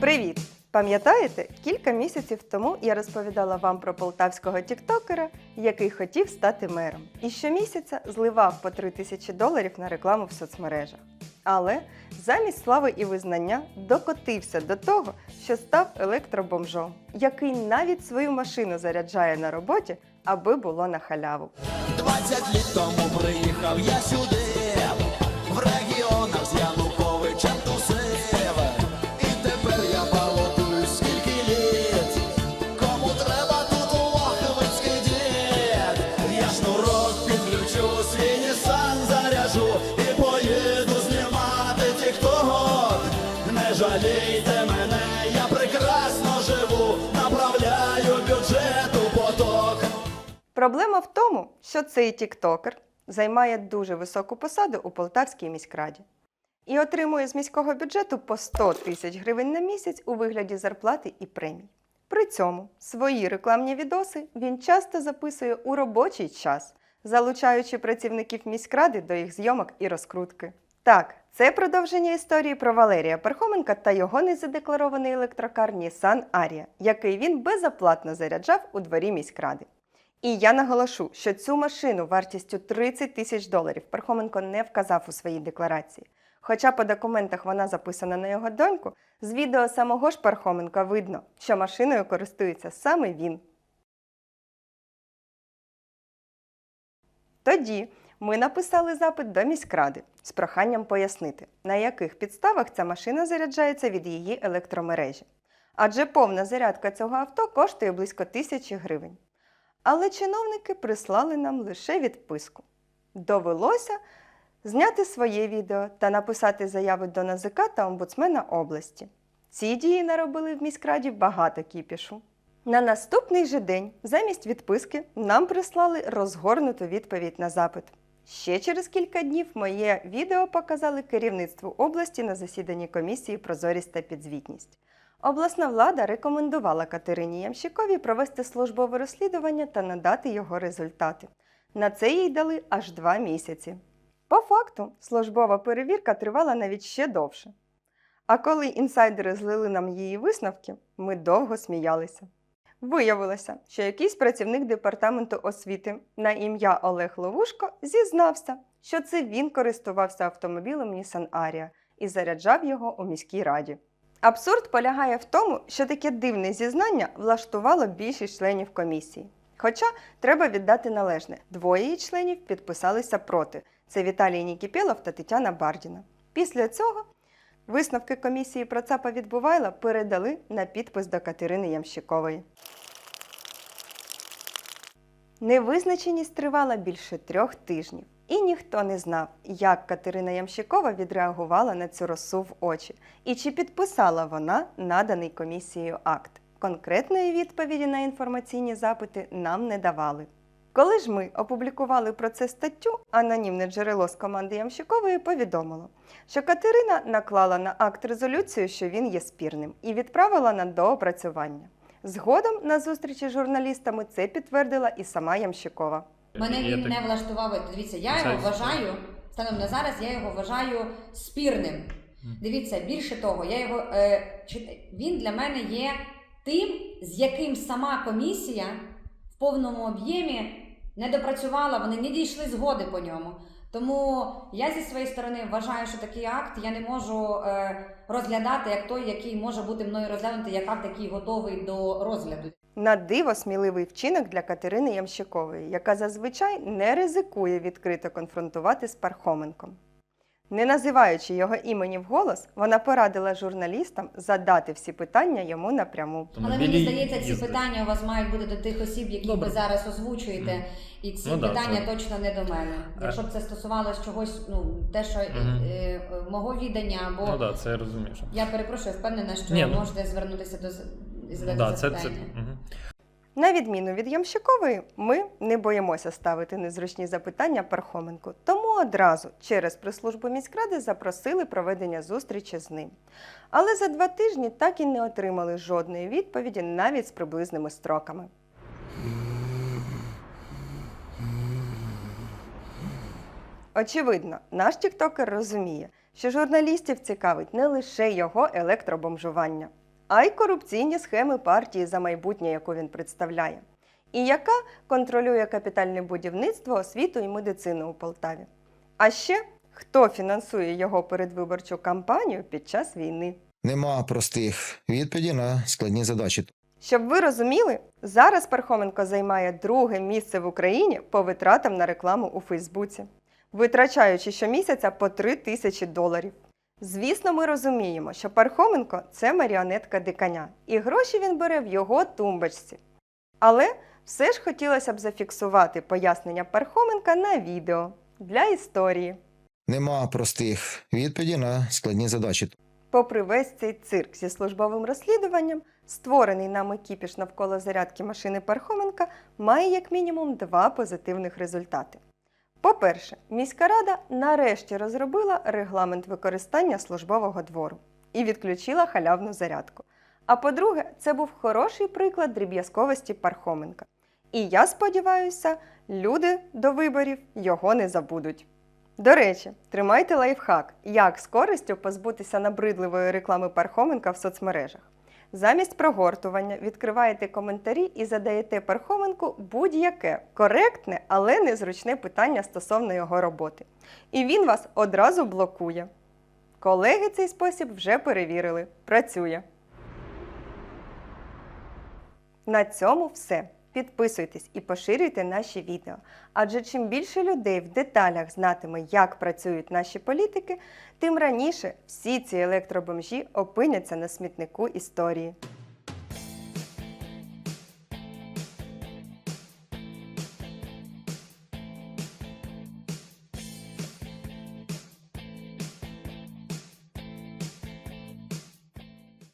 Привіт! Пам'ятаєте, кілька місяців тому я розповідала вам про полтавського тіктокера, який хотів стати мером, і щомісяця зливав по 3 тисячі доларів на рекламу в соцмережах. Але замість слави і визнання докотився до того, що став електробомжом, який навіть свою машину заряджає на роботі, аби було на халяву. 20 літ тому приїхав я сюди, в регіонах з Януковичем тусив. Прекрасно живу, направляю бюджет у поток. Проблема в тому, що цей тіктокер займає дуже високу посаду у Полтавській міськраді і отримує з міського бюджету по 100 тисяч гривень на місяць у вигляді зарплати і премій. При цьому свої рекламні відоси він часто записує у робочий час, залучаючи працівників міськради до їх зйомок і розкрутки. Так, це продовження історії про Валерія Пархоменка та його незадекларований електрокар Nissan Арія, який він безоплатно заряджав у дворі міськради. І я наголошу, що цю машину вартістю 30 тисяч доларів Пархоменко не вказав у своїй декларації. Хоча по документах вона записана на його доньку, з відео самого ж Пархоменка видно, що машиною користується саме він. Тоді ми написали запит до міськради з проханням пояснити, на яких підставах ця машина заряджається від її електромережі. Адже повна зарядка цього авто коштує близько тисячі гривень. Але чиновники прислали нам лише відписку. Довелося зняти своє відео та написати заяви до НАЗК та омбудсмена області. Ці дії наробили в міськраді багато кіпішу. На наступний же день, замість відписки, нам прислали розгорнуту відповідь на запит. Ще через кілька днів моє відео показали керівництву області на засіданні комісії Прозорість та підзвітність. Обласна влада рекомендувала Катерині Ямщиковій провести службове розслідування та надати його результати. На це їй дали аж два місяці. По факту, службова перевірка тривала навіть ще довше. А коли інсайдери злили нам її висновки, ми довго сміялися. Виявилося, що якийсь працівник департаменту освіти на ім'я Олег Ловушко зізнався, що це він користувався автомобілем Nissan Арія і заряджав його у міській раді. Абсурд полягає в тому, що таке дивне зізнання влаштувало більшість членів комісії. Хоча треба віддати належне, двоє її членів підписалися проти: це Віталій Нікіпєлов та Тетяна Бардіна. Після цього висновки комісії Процапа Відбувайла передали на підпис до Катерини Ямщикової. Невизначеність тривала більше трьох тижнів, і ніхто не знав, як Катерина Ямщикова відреагувала на цю росу в очі і чи підписала вона наданий комісією акт. Конкретної відповіді на інформаційні запити нам не давали. Коли ж ми опублікували про це статтю, анонімне джерело з команди Ямщикової повідомило, що Катерина наклала на акт резолюцію, що він є спірним, і відправила на доопрацювання. Згодом на зустрічі з журналістами це підтвердила і сама Ямщикова. Мене він не влаштував. Дивіться, я його вважаю станом на зараз. Я його вважаю спірним. Дивіться, більше того, я його е, чи- він для мене є тим, з яким сама комісія повному об'ємі не допрацювала. Вони не дійшли згоди по ньому. Тому я зі своєї сторони вважаю, що такий акт я не можу е, розглядати як той, який може бути мною розглянутий, як акт, який готовий до розгляду. На диво сміливий вчинок для Катерини Ямщикової, яка зазвичай не ризикує відкрито конфронтувати з Пархоменком. Не називаючи його імені вголос, вона порадила журналістам задати всі питання йому напряму. Але мені здається, ці питання у вас мають бути до тих осіб, які Добре. ви зараз озвучуєте, і ці Ну питання це- точно не до мене. Якщо б це стосувалося чогось, ну те, що е, е, е, мого відання, або Ну да, це я розумію. Що... я перепрошую, впевнена, що Ні, ну- можете звернутися до задати да, це, це... Угу. На відміну від Ямщикової, ми не боїмося ставити незручні запитання Пархоменку, тому одразу через прес-службу міськради запросили проведення зустрічі з ним. Але за два тижні так і не отримали жодної відповіді навіть з приблизними строками. Очевидно, наш тіктокер розуміє, що журналістів цікавить не лише його електробомжування, а й корупційні схеми партії за майбутнє, яку він представляє, і яка контролює капітальне будівництво, освіту і медицину у Полтаві. А ще хто фінансує його передвиборчу кампанію під час війни. Нема простих відповідей на складні задачі. Щоб ви розуміли, зараз Пархоменко займає друге місце в Україні по витратам на рекламу у Фейсбуці, витрачаючи щомісяця по 3 тисячі доларів. Звісно, ми розуміємо, що Пархоменко це маріонетка диканя, і гроші він бере в його тумбочці. Але все ж хотілося б зафіксувати пояснення Пархоменка на відео для історії. Нема простих відповідей на складні задачі. Попри весь цей цирк зі службовим розслідуванням, створений нами кіпіш навколо зарядки машини Пархоменка має як мінімум два позитивних результати. По-перше, міська рада нарешті розробила регламент використання службового двору і відключила халявну зарядку. А по-друге, це був хороший приклад дріб'язковості Пархоменка. І я сподіваюся, люди до виборів його не забудуть. До речі, тримайте лайфхак, як з користю позбутися набридливої реклами Пархоменка в соцмережах. Замість прогортування відкриваєте коментарі і задаєте Пархоменку будь-яке коректне, але незручне питання стосовно його роботи. І він вас одразу блокує. Колеги цей спосіб вже перевірили. Працює. На цьому все. Підписуйтесь і поширюйте наші відео. Адже чим більше людей в деталях знатиме, як працюють наші політики, тим раніше всі ці електробомжі опиняться на смітнику історії.